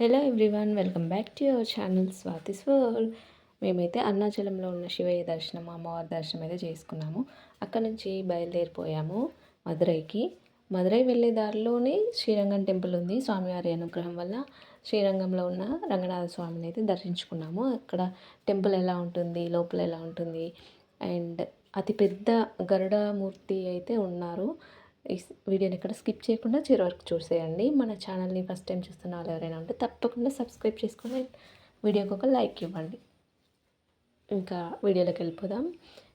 Hello everyone welcome back to your channel Swathi's world మేమైతే అరుణాచలంలో ఉన్న శివయ్య దర్శనం అమ్మవారి దర్శనం అయితే చేసుకున్నాము. అక్కడ నుంచి బయలుదేరిపోయాము మదురైకి మదురై వెళ్ళే దారిలోనే శ్రీరంగం టెంపుల్ ఉంది. స్వామివారి అనుగ్రహం వల్ల శ్రీరంగంలో ఉన్న రంగనాథ స్వామిని అయితే దర్శించుకున్నాము. అక్కడ టెంపుల్ ఎలా ఉంటుంది లోపల ఎలా ఉంటుంది అండ్ అతిపెద్ద గరుడమూర్తి అయితే ఉన్నారు. ఈ వీడియోని ఇక్కడ స్కిప్ చేయకుండా చివరి వరకు చూసేయండి. మన ఛానల్ని ఫస్ట్ టైం చూస్తున్న వాళ్ళు ఎవరైనా ఉంటే తప్పకుండా సబ్స్క్రైబ్ చేసుకొని వీడియోకి ఒక లైక్ ఇవ్వండి. ఇంకా వీడియోలోకి వెళ్ళిపోదాం.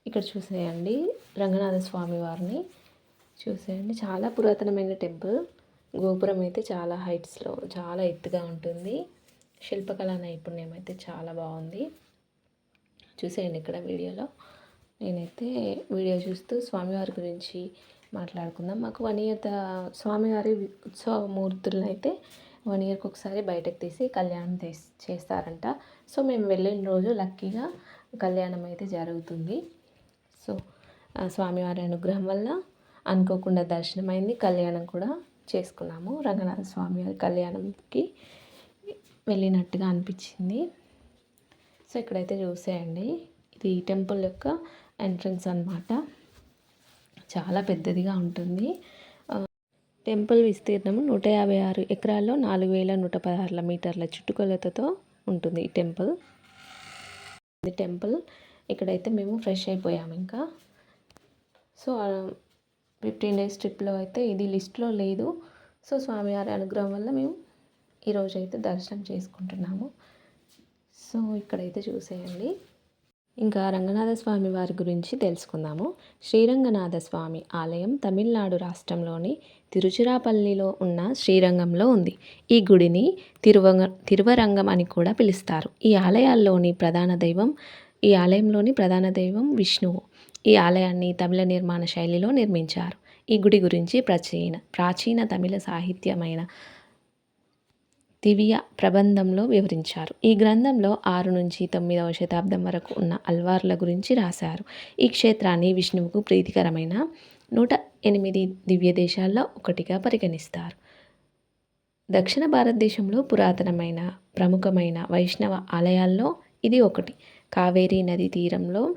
ఇక్కడ చూసేయండి రంగనాథ స్వామి వారిని. చూసేయండి. చాలా పురాతనమైన టెంపుల్. గోపురం అయితే చాలా హైట్స్లో చాలా ఎత్తుగా ఉంటుంది. శిల్పకళా నైపుణ్యం అయితే చాలా బాగుంది. చూసేయండి ఇక్కడ వీడియోలో. నేనైతే వీడియో చూస్తూ స్వామివారి గురించి మాట్లాడుకుందాం. మాకు వన్ ఇయర్ స్వామివారి ఉత్సవ మూర్తులను అయితే వన్ ఇయర్కి ఒకసారి బయటకు తీసి కళ్యాణం తీసి చేస్తారంట. సో మేము వెళ్ళిన రోజు లక్కీగా కళ్యాణం అయితే జరుగుతుంది. సో స్వామివారి అనుగ్రహం వల్ల అనుకోకుండా దర్శనం అయింది కళ్యాణం కూడా చేసుకున్నాము. రంగనాథ స్వామివారి కళ్యాణంకి వెళ్ళినట్టుగా అనిపించింది. సో ఇక్కడైతే చూసేయండి. ఇది టెంపుల్ యొక్క ఎంట్రన్స్ అనమాట చాలా పెద్దదిగా ఉంటుంది. టెంపుల్ విస్తీర్ణం నూట యాభై ఆరు ఎకరాల్లో నాలుగు వేల నూట పదహారుల మీటర్ల చుట్టుకొలతతో ఉంటుంది ఈ టెంపుల్. ఇది టెంపుల్ ఇక్కడైతే మేము ఫ్రెష్ అయిపోయాము ఇంకా. సో ఫిఫ్టీన్ డేస్ ట్రిప్లో అయితే ఇది లిస్ట్లో లేదు. సో స్వామివారి అనుగ్రహం వల్ల మేము ఈరోజు అయితే దర్శనం చేసుకుంటున్నాము. సో ఇక్కడైతే చూసేయండి. ఇంకా రంగనాథ స్వామి వారి గురించి తెలుసుకుందాము. శ్రీరంగనాథ స్వామి ఆలయం తమిళనాడు రాష్ట్రంలోని తిరుచిరాపల్లిలో ఉన్న శ్రీరంగంలో ఉంది. ఈ గుడిని తిరువంగ తిరువరంగం అని కూడా పిలుస్తారు. ఈ ఆలయాల్లోని ప్రధాన దైవం ఈ ఆలయంలోని ప్రధాన దైవం విష్ణువు. ఈ ఆలయాన్ని తమిళ నిర్మాణ శైలిలో నిర్మించారు. ఈ గుడి గురించి ప్రాచీన ప్రాచీన తమిళ సాహిత్యమైన దివ్య ప్రబంధంలో వివరించారు. ఈ గ్రంథంలో ఆరు నుంచి తొమ్మిదవ శతాబ్దం వరకు ఉన్న అల్వార్ల గురించి రాశారు. ఈ క్షేత్రాన్ని విష్ణువుకు ప్రీతికరమైన నూట ఎనిమిది దివ్య దేశాల్లో ఒకటిగా పరిగణిస్తారు. దక్షిణ భారతదేశంలో పురాతనమైన ప్రముఖమైన వైష్ణవ ఆలయాల్లో ఇది ఒకటి. కావేరీ నది తీరంలో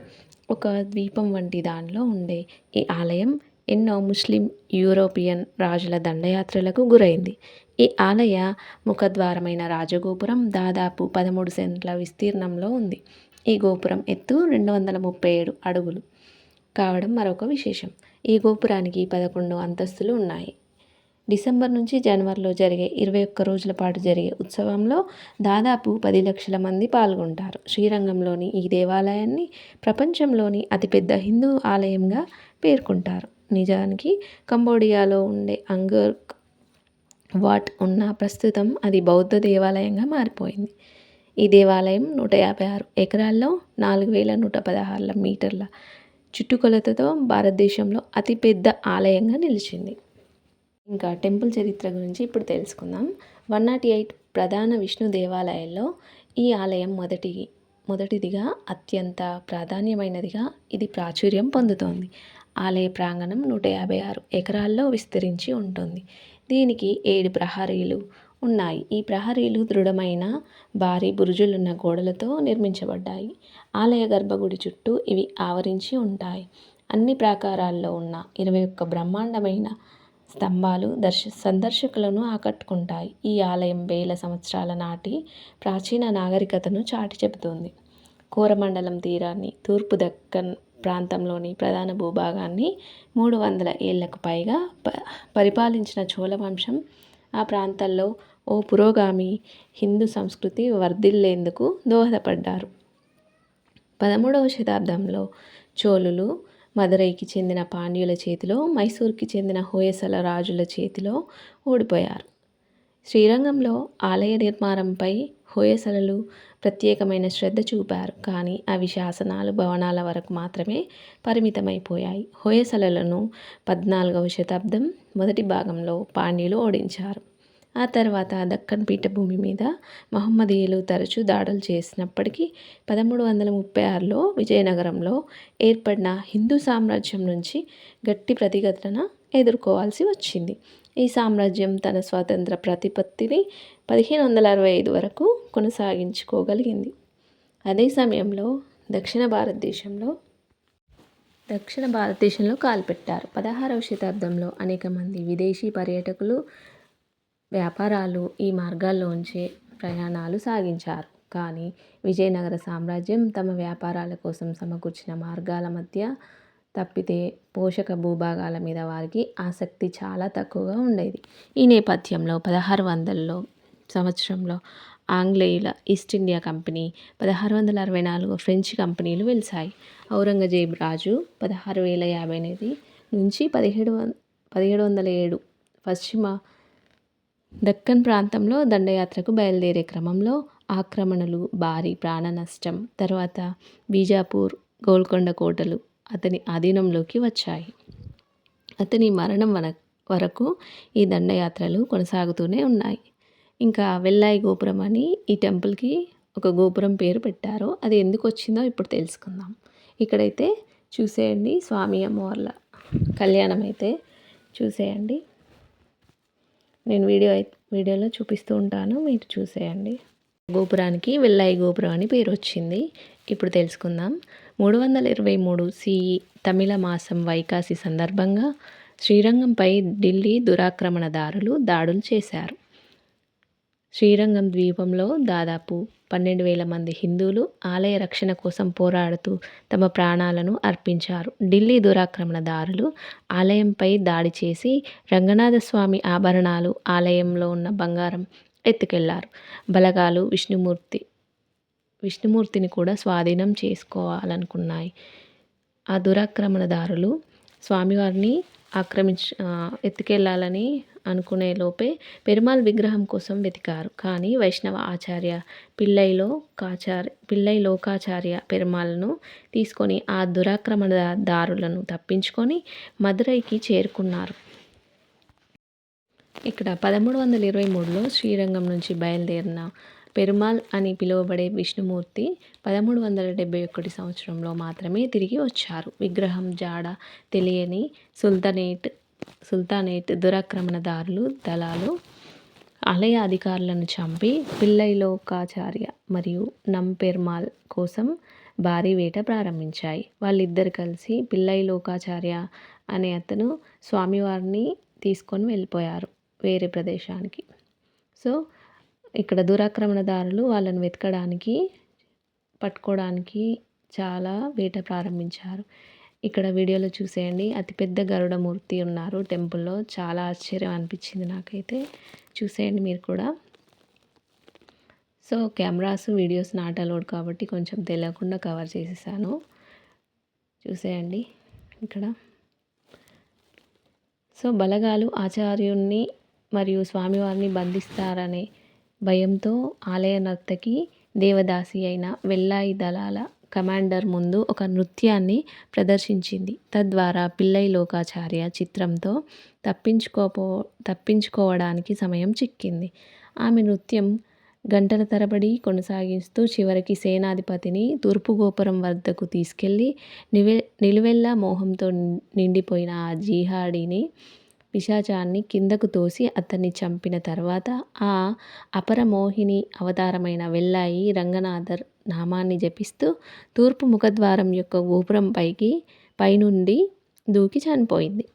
ఒక ద్వీపం వంటి దానిలో ఉండే ఈ ఆలయం ఎన్నో ముస్లిం యూరోపియన్ రాజుల దండయాత్రలకు గురైంది. ఈ ఆలయ ముఖద్వారమైన రాజగోపురం దాదాపు పదమూడు సెంట్ల విస్తీర్ణంలో ఉంది. ఈ గోపురం ఎత్తు రెండు వందల ముప్పై ఏడు అడుగులు. కావడం మరొక విశేషం. ఈ గోపురానికి పదకొండు అంతస్తులు ఉన్నాయి. డిసెంబర్ నుంచి జనవరిలో జరిగే ఇరవై ఒక్క రోజుల పాటు జరిగే ఉత్సవంలో దాదాపు పది లక్షల మంది పాల్గొంటారు. శ్రీరంగంలోని ఈ దేవాలయాన్ని ప్రపంచంలోని అతిపెద్ద హిందూ ఆలయంగా పేర్కొంటారు. నిజానికి కంబోడియాలో ఉండే అంగర్ వాట్ ఉన్న ప్రస్తుతం అది బౌద్ధ దేవాలయంగా మారిపోయింది. ఈ దేవాలయం నూట యాభై ఆరు ఎకరాల్లో నాలుగు వేల నూట పదహారుల మీటర్ల చుట్టుకొలతతో భారతదేశంలో అతిపెద్ద ఆలయంగా నిలిచింది. ఇంకా టెంపుల్ చరిత్ర గురించి ఇప్పుడు తెలుసుకుందాం. వన్ నాట్ ఎయిట్ ప్రధాన విష్ణు దేవాలయాల్లో ఈ ఆలయం మొదటి మొదటిదిగా అత్యంత ప్రాధాన్యమైనదిగా ఇది ప్రాచుర్యం పొందుతోంది. ఆలయ ప్రాంగణం నూట యాభై ఆరు ఎకరాల్లో విస్తరించి ఉంటుంది. దీనికి ఏడు ప్రహరీలు ఉన్నాయి. ఈ ప్రహరీలు దృఢమైన భారీ బురుజులున్న గోడలతో నిర్మించబడ్డాయి. ఆలయ గర్భగుడి చుట్టూ ఇవి ఆవరించి ఉంటాయి. అన్ని ప్రాకారాల్లో ఉన్న ఇరవై ఒక్క బ్రహ్మాండమైన స్తంభాలు దర్శ సందర్శకులను ఆకట్టుకుంటాయి. ఈ ఆలయం వేల సంవత్సరాల నాటి ప్రాచీన నాగరికతను చాటి చెబుతుంది. కోరమండలం తీరాన్ని తూర్పు దక్కన్ ప్రాంతంలోని ప్రధాన భూభాగాన్ని మూడు వందల ఏళ్ళకు పైగా ప పరిపాలించిన చోళవంశం ఆ ప్రాంతాల్లో ఓ పురోగామి హిందూ సంస్కృతి వర్ధిల్లేందుకు దోహదపడ్డారు. పదమూడవ శతాబ్దంలో చోళులు మదురైకి చెందిన పాండ్యుల చేతిలో మైసూర్కి చెందిన హోయసల రాజుల చేతిలో ఓడిపోయారు. శ్రీరంగంలో ఆలయ నిర్మాణంపై హోయసలలు ప్రత్యేకమైన శ్రద్ధ చూపారు. కానీ అవి శాసనాలు భవనాల వరకు మాత్రమే పరిమితమైపోయాయి. హోయసలలను పద్నాలుగవ శతాబ్దం మొదటి భాగంలో పాండ్యులు ఓడించారు. ఆ తర్వాత దక్కన్ పీఠభూమి మీద మహమ్మదీయులు తరచూ దాడులు చేసినప్పటికీ పదమూడు వందల ముప్పై ఆరులో విజయనగరంలో ఏర్పడిన హిందూ సామ్రాజ్యం నుంచి గట్టి ప్రతిఘటన ఎదుర్కోవాల్సి వచ్చింది. ఈ సామ్రాజ్యం తన స్వాతంత్ర ప్రతిపత్తిని పదిహేను వందల అరవై ఐదు వరకు కొనసాగించుకోగలిగింది. అదే సమయంలో దక్షిణ భారతదేశంలో దక్షిణ భారతదేశంలో కాల్పెట్టారు. పదహారవ శతాబ్దంలో అనేక మంది విదేశీ పర్యాటకులు వ్యాపారాలు ఈ మార్గాల్లోంచే ప్రయాణాలు సాగించారు. కానీ విజయనగర సామ్రాజ్యం తమ వ్యాపారాల కోసం సమకూర్చిన మార్గాల మధ్య తప్పితే పోషక భూభాగాల మీద వారికి ఆసక్తి చాలా తక్కువగా ఉండేది. ఈ నేపథ్యంలో పదహారు వందల్లో సంవత్సరంలో ఆంగ్లేయుల ఈస్ట్ ఇండియా కంపెనీ పదహారు వందల అరవై నాలుగు ఫ్రెంచ్ కంపెనీలు వెలిసాయి ఔరంగజేబ్ రాజు పదహారు వేల యాభై ఎనిమిది నుంచి పదిహేడు వం పదిహేడు వందల ఏడు పశ్చిమ దక్కన్ ప్రాంతంలో దండయాత్రకు బయలుదేరే క్రమంలో ఆక్రమణలు భారీ ప్రాణ నష్టం తర్వాత బీజాపూర్ గోల్కొండ కోటలు అతని ఆధీనంలోకి వచ్చాయి. అతని మరణం వన వరకు ఈ దండయాత్రలు కొనసాగుతూనే ఉన్నాయి. ఇంకా వెల్లాయి గోపురం అని ఈ టెంపుల్కి ఒక గోపురం పేరు పెట్టారు. అది ఎందుకు వచ్చిందో ఇప్పుడు తెలుసుకుందాం. ఇక్కడైతే చూసేయండి స్వామి అమ్మవార్ల కళ్యాణం అయితే. చూసేయండి. నేను వీడియో వీడియోలో చూపిస్తూ ఉంటాను. మీరు చూసేయండి. గోపురానికి వెల్లాయి గోపురం అని పేరు వచ్చింది. ఇప్పుడు తెలుసుకుందాం. మూడు వందల ఇరవై మూడు సిఈ తమిళ మాసం వైకాసి సందర్భంగా శ్రీరంగంపై ఢిల్లీ దురాక్రమణదారులు దాడులు చేశారు. శ్రీరంగం ద్వీపంలో దాదాపు పన్నెండు వేల మంది హిందువులు ఆలయ రక్షణ కోసం పోరాడుతూ తమ ప్రాణాలను అర్పించారు. ఢిల్లీ దురాక్రమణదారులు ఆలయంపై దాడి చేసి రంగనాథస్వామి ఆభరణాలు ఆలయంలో ఉన్న బంగారం ఎత్తుకెళ్ళారు. బలగాలు విష్ణుమూర్తి విష్ణుమూర్తిని కూడా స్వాధీనం చేసుకోవాలనుకున్నాయి. ఆ దురాక్రమణదారులు స్వామివారిని ఆక్రమించ ఎత్తుకెళ్ళాలని అనుకునే లోపే పెరుమాల్ విగ్రహం కోసం వెతికారు. కానీ వైష్ణవ ఆచార్య పిల్లైలో కాచార్య పిల్లై లోకాచార్య పెరుమాల్ను తీసుకొని ఆ దురాక్రమణదారులను తప్పించుకొని మదురైకి చేరుకున్నారు. ఇక్కడ పదమూడు వందల ఇరవై మూడులో శ్రీరంగం నుంచి బయలుదేరిన పెరుమాల్ అని పిలువబడే విష్ణుమూర్తి పదమూడు వందల డెబ్బై ఒకటి సంవత్సరంలో మాత్రమే తిరిగి వచ్చారు. విగ్రహం జాడ తెలియని సుల్తనేట్ సుల్తానేట్ దురాక్రమణదారులు దళాలు ఆలయ అధికారులను చంపి పిల్లైలోకాచార్య మరియు నంపెర్మాల్ కోసం భారీ వేట ప్రారంభించాయి. వాళ్ళిద్దరు కలిసి పిల్లైలోకాచార్య అనే అతను స్వామివారిని తీసుకొని వెళ్ళిపోయారు వేరే ప్రదేశానికి. సో ఇక్కడ దురాక్రమణదారులు వాళ్ళని వెతకడానికి పట్టుకోవడానికి చాలా వేట ప్రారంభించారు. ఇక్కడ వీడియోలో చూసేయండి. అతిపెద్ద గరుడమూర్తి ఉన్నారు టెంపుల్లో. చాలా ఆశ్చర్యం అనిపించింది నాకైతే. చూసేయండి మీరు కూడా. So cameras videos not allowed కాబట్టి కొంచెం తెలియకుండా కవర్ చేసేసాను. చూసేయండి ఇక్కడ. సో బలగాలు ఆచార్యుణ్ణి మరియు స్వామివారిని బంధిస్తారనే భయంతో ఆలయ నర్తకి దేవదాసి అయిన వెల్లాయి దళాల కమాండర్ ముందు ఒక నృత్యాన్ని ప్రదర్శించింది. తద్వారా పిల్లై లోకాచార్య చిత్రంతో తప్పించుకోపో తప్పించుకోవడానికి సమయం చిక్కింది. ఆమె నృత్యం గంటల తరబడి కొనసాగిస్తూ చివరికి సేనాధిపతిని తూర్పు గోపురం వద్దకు తీసుకెళ్ళి నివె నిలువెల్లా మోహంతో నిండిపోయిన ఆ జీహాడిని పిశాచాన్ని కిందకు తోసి అతన్ని చంపిన తర్వాత ఆ అపరమోహిని అవతారమైన వెల్లాయి రంగనాథర్ నామాన్ని జపిస్తూ తూర్పు ముఖద్వారం యొక్క గోపురం పైకి పైనుండి దూకి చనిపోయింది.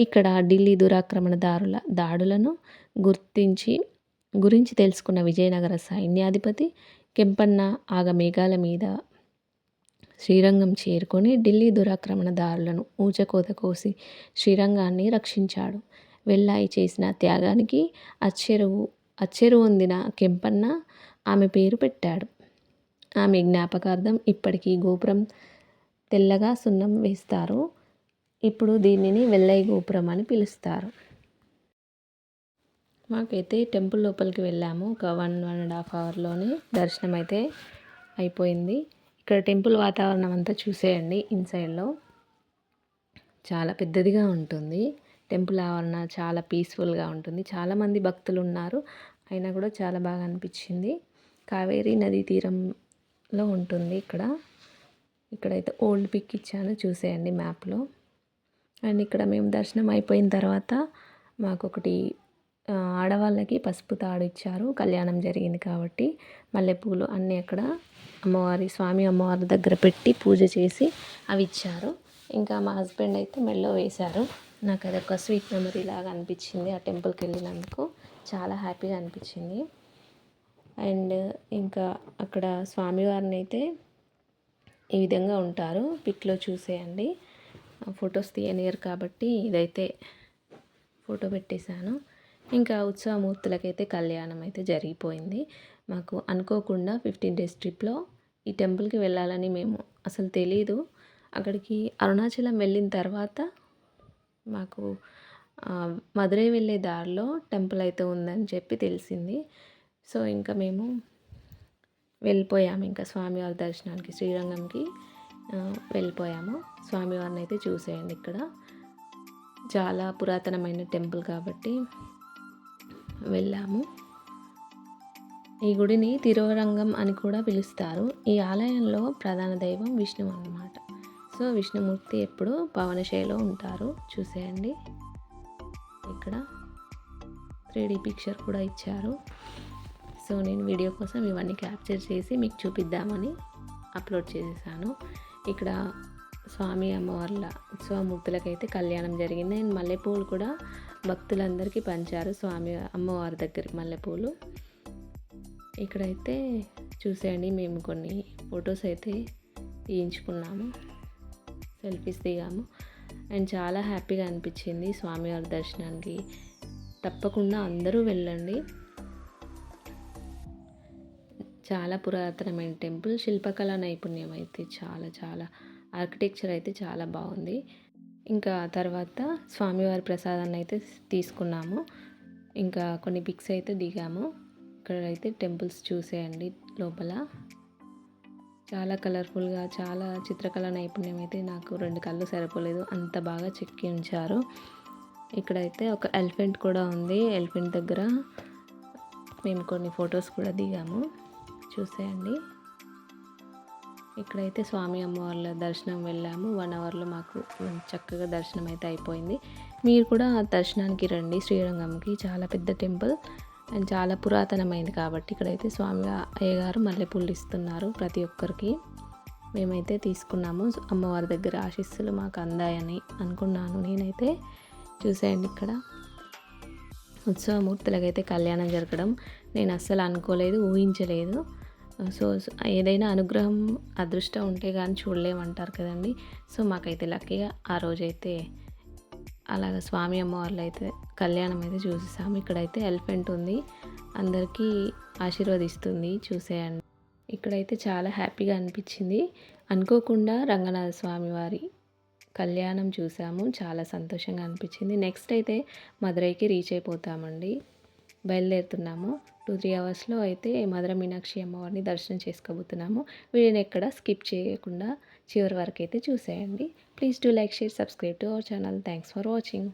ఇక్కడ ఢిల్లీ దురాక్రమణదారుల దాడులను గుర్తించి గురించి తెలుసుకున్న విజయనగర సైన్యాధిపతి కెంపన్న ఆగమేఘాల మీద శ్రీరంగం చేరుకొని ఢిల్లీ దురాక్రమణదారులను ఊచకోత కోసి శ్రీరంగాన్ని రక్షించాడు. వెళ్ళాయి చేసిన త్యాగానికి అచ్చెరువు అచ్చెరువొందిన కెంపన్న ఆమె పేరు పెట్టాడు. ఆమె జ్ఞాపకార్థం ఇప్పటికీ గోపురం తెల్లగా సున్నం వేస్తారు. ఇప్పుడు దీనిని వెల్లై గోపురం అని పిలుస్తారు. మాకైతే టెంపుల్ లోపలికి వెళ్ళాము. ఒక వన్ వన్ అండ్ హాఫ్ అవర్లోనే దర్శనం అయితే అయిపోయింది. ఇక్కడ టెంపుల్ వాతావరణం అంతా చూసేయండి ఇన్సైడ్లో చాలా పెద్దదిగా ఉంటుంది. టెంపుల్ ఆవరణ చాలా పీస్ఫుల్గా ఉంటుంది. చాలామంది భక్తులు ఉన్నారు. అయినా కూడా చాలా బాగా అనిపించింది. కావేరీ నదీ తీరం లో ఉంటుంది ఇక్కడ. ఇక్కడైతే ఓల్డ్ పిక్ ఇచ్చాను చూసేయండి మ్యాప్లో. అండ్ ఇక్కడ మేము దర్శనం అయిపోయిన తర్వాత మాకు ఒకటి ఆడవాళ్ళకి పసుపు తాడు ఇచ్చారు. కళ్యాణం జరిగింది కాబట్టి మల్లెపూలు అన్నీ అక్కడ అమ్మవారి స్వామి అమ్మవారి దగ్గర పెట్టి పూజ చేసి అవి ఇచ్చారు. ఇంకా మా హస్బెండ్ అయితే మెల్లో వేశారు. నాకు అది ఒక స్వీట్ మెమరీ లాగా అనిపించింది ఆ టెంపుల్కి వెళ్ళినందుకు. చాలా హ్యాపీగా అనిపించింది. అండ్ ఇంకా అక్కడ స్వామివారిని అయితే ఈ విధంగా ఉంటారు. పిక్లో చూసేయండి. ఫొటోస్ తీయనియరు కాబట్టి ఇదైతే ఫోటో పెట్టేశాను. ఇంకా ఉత్సవమూర్తులకైతే కళ్యాణం అయితే జరిగిపోయింది. మాకు అనుకోకుండా ఫిఫ్టీన్ డేస్ ట్రిప్లో ఈ టెంపుల్కి వెళ్ళాలని మేము అసలు తెలీదు. అక్కడికి అరుణాచలం వెళ్ళిన తర్వాత మాకు మధురై వెళ్ళే దారిలో టెంపుల్ అయితే ఉందని చెప్పి తెలిసింది. సో ఇంకా మేము వెళ్ళిపోయాము ఇంకా స్వామివారి దర్శనానికి శ్రీరంగంకి వెళ్ళిపోయాము. స్వామివారిని అయితే చూసేయండి ఇక్కడ. చాలా పురాతనమైన టెంపుల్ కాబట్టి వెళ్ళాము. ఈ గుడిని తిరువరంగం అని కూడా పిలుస్తారు. ఈ ఆలయంలో ప్రధాన దైవం విష్ణువు అన్నమాట. సో విష్ణుమూర్తి ఎప్పుడు పవనశైలో ఉంటారు. చూసేయండి. ఇక్కడ త్రీ పిక్చర్ కూడా ఇచ్చారు. సో నేను వీడియో కోసం ఇవన్నీ క్యాప్చర్ చేసి మీకు చూపిద్దామని అప్లోడ్ చేసేసాను. ఇక్కడ స్వామి అమ్మవార్ల ఉత్సవమూర్తులకైతే కళ్యాణం జరిగింది. అండ్ మల్లెపూలు కూడా భక్తులందరికీ పంచారు స్వామి అమ్మవారి దగ్గర మల్లెపూలు. ఇక్కడైతే చూసేయండి మేము కొన్ని ఫొటోస్ అయితే తీయించుకున్నాము సెల్ఫీస్ దిగాము. అండ్ చాలా హ్యాపీగా అనిపించింది స్వామివారి దర్శనానికి. తప్పకుండా అందరూ వెళ్ళండి. చాలా పురాతనమైన టెంపుల్. శిల్పకళ నైపుణ్యం అయితే చాలా చాలా. ఆర్కిటెక్చర్ అయితే చాలా బాగుంది. ఇంకా తర్వాత స్వామివారి ప్రసాదాన్ని అయితే తీసుకున్నాము. ఇంకా కొన్ని పిక్స్ అయితే దిగాము. ఇక్కడ అయితే టెంపుల్స్ చూసేయండి లోపల. చాలా కలర్ఫుల్గా చాలా చిత్రకళ నైపుణ్యం అయితే నాకు రెండు కళ్ళు సరిపోలేదు. అంత బాగా చెక్కి ఉంచారు. ఇక్కడైతే ఒక ఎలిఫెంట్ కూడా ఉంది. ఎలిఫెంట్ దగ్గర మేము కొన్ని ఫొటోస్ కూడా దిగాము. చూసేయండి. ఇక్కడైతే స్వామి అమ్మవార్ల దర్శనం వెళ్ళాము. వన్ అవర్లో మాకు చక్కగా దర్శనం అయితే అయిపోయింది. మీరు కూడా ఆ దర్శనానికి రండి. శ్రీరంగంకి చాలా పెద్ద టెంపుల్. అండ్ చాలా పురాతనమైంది కాబట్టి ఇక్కడైతే స్వామి అయ్యగారు మల్లెపూలు ఇస్తున్నారు ప్రతి ఒక్కరికి. మేమైతే తీసుకున్నాము. అమ్మవారి దగ్గర ఆశీస్సులు మాకు అందాయని అనుకున్నాను. నేనైతే చూసేయండి ఇక్కడ. ఉత్సవమూర్తులకైతే కళ్యాణం జరగడం నేను అస్సలు అనుకోలేదు ఊహించలేదు. సో ఏదైనా అనుగ్రహం అదృష్టం ఉంటే కానీ చూడలేమంటారు కదండి. సో మాకైతే లక్కీగా ఆ రోజైతే అలాగ స్వామి అమ్మవార్లు అయితే కళ్యాణం అయితే చూసేసాము. ఇక్కడైతే ఎలిఫెంట్ ఉంది. అందరికీ ఆశీర్వదిస్తుంది. చూసేయండి. ఇక్కడైతే చాలా హ్యాపీగా అనిపించింది. అనుకోకుండా రంగనాథ స్వామి వారి కళ్యాణం చూసాము. చాలా సంతోషంగా అనిపించింది. నెక్స్ట్ అయితే మదురైకి రీచ్ అయిపోతామండి. బయలుదేరుతున్నాము. టూ త్రీ అవర్స్లో అయితే మధుర మీనాక్షి అమ్మవారిని దర్శనం చేసుకోబోతున్నాము. వీడియోని ఎక్కడ స్కిప్ చేయకుండా చివరి వరకు అయితే చూసేయండి. Please do like share subscribe to our channel thanks for watching